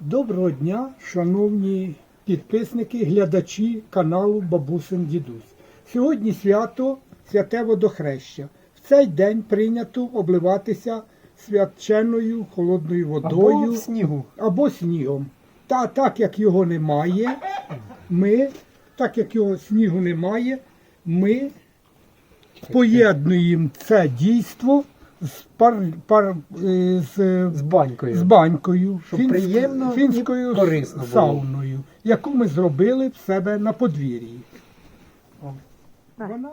Доброго дня, шановні підписники, глядачі каналу Бабусин Дідусь. Сьогодні свято святе водохреща. В цей день прийнято обливатися свяченою холодною водою Або снігу. або снігом. Та так як його немає, ми, так як його снігу немає, ми поєднуємо це дійство з, пар, пар, е, з, З банькою. з банькою, Щоб приємно і фінською корисно було. сауною, яку ми зробили в себе на подвір'ї. Вона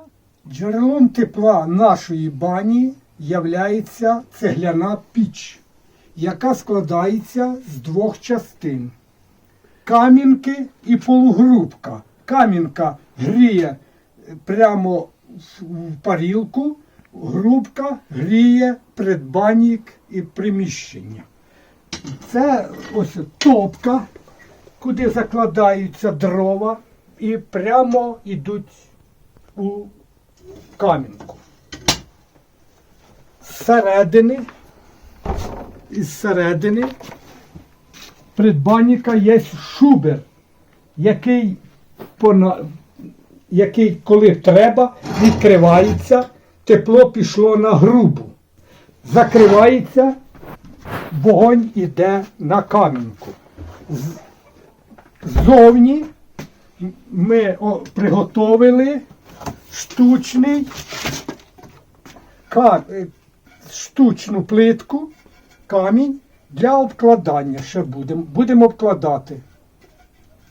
джерелом тепла нашої бані являється цегляна піч, яка складається з двох частин. Камінки і полугрубка. Камінка гріє прямо в в парілку, грубка гріє предбанник і приміщення. Це ось топка, куди закладаються дрова і прямо йдуть у камінку. Зсередини, із середини предбанника є шубер, який, який, коли треба, відкривається, тепло пішло на грубу. Закривається, вогонь іде на камінку. Ззовні ми приготовили штучний е, штучну плитку, камінь для обкладання. Ще будемо. Будемо обкладати.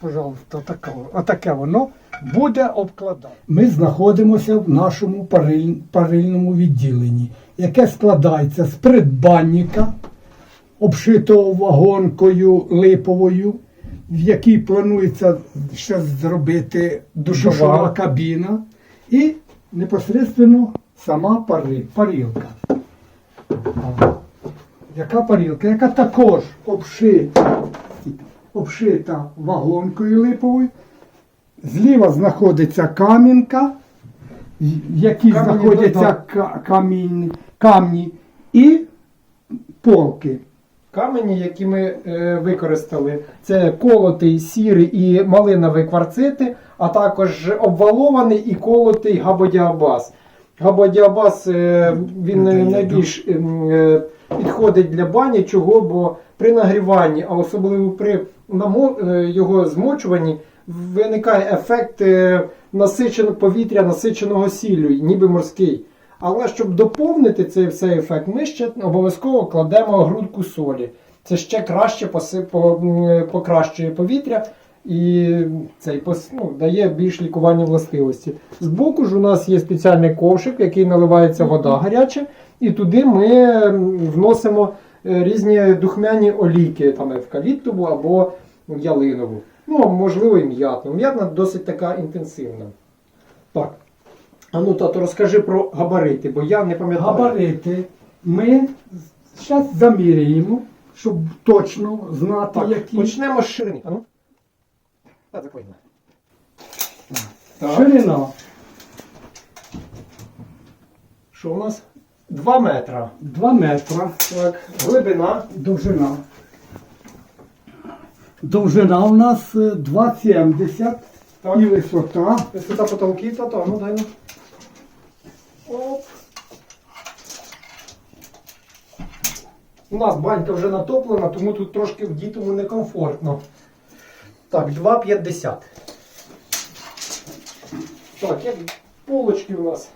Пожалуйста, таке, отаке воно буде обкладати. Ми знаходимося в нашому париль, парильному відділенні, яке складається з придбанника, обшитого вагонкою липовою, в якій планується ще зробити душова Душова. кабіна, і непосередньо сама пари, парілка. Яка парілка, яка також обшита, обшита вагонкою липовою. Зліва знаходиться камінка, в якій знаходяться камінь, камні і полки. Камені, які ми е, використали, це колотий, сірий і малиновий кварцити, а також обвалований і колотий габодіабаз. Габодіабаз е, він найбільш ем, е, підходить для бані, чого, бо при нагріванні, а особливо при е, його змочуванні, виникає ефект е, насиченого повітря, насиченого сіллю, ніби морський. Але щоб доповнити цей всей ефект, ми ще обов'язково кладемо грудку солі. Це ще краще поси- покращує повітря і цей ну, дає більш лікувальні властивості. Збоку ж у нас є спеціальний ковшик, в який наливається вода гаряча, і туди ми вносимо е, різні духмяні олійки, там евкаліптову або ялинову. Ну, можливо, і м'ятну. М'ятна досить така інтенсивна. Так. А ну, тато, розкажи про габарити, бо я не пам'ятаю. Габарити ми зараз заміряємо, щоб точно знати, Так, які почнемо з ширини. А ну. Так. Так. ширина Що у нас? 2 метра. 2 метра, Так. Глибина. довжина. Довжина у нас е, 2,70 Так. і висота. Висота потолків, тато, а ну дай ну. Оп. У нас банька вже натоплена, тому тут трошки в дітому некомфортно. Так, 2,50. Так, як полочки у нас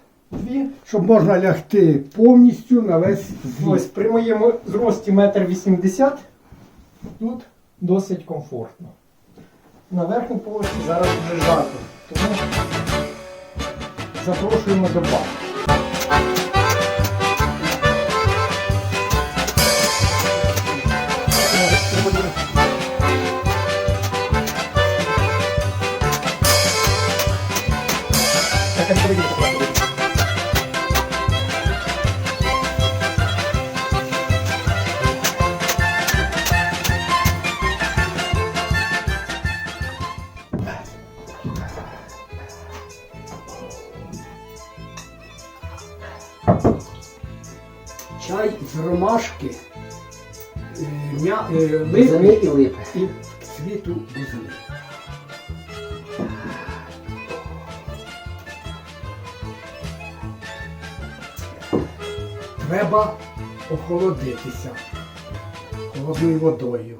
дві. Щоб можна лягти повністю на весь Ось при моєму зрості 1,80 м тут досить комфортно. На верхній полосі зараз вже жарко, тому запрошуємо до. Так, а Чай з ромашки, е, м'я, е, липи і липи. і світу бузини. Треба охолодитися холодною водою.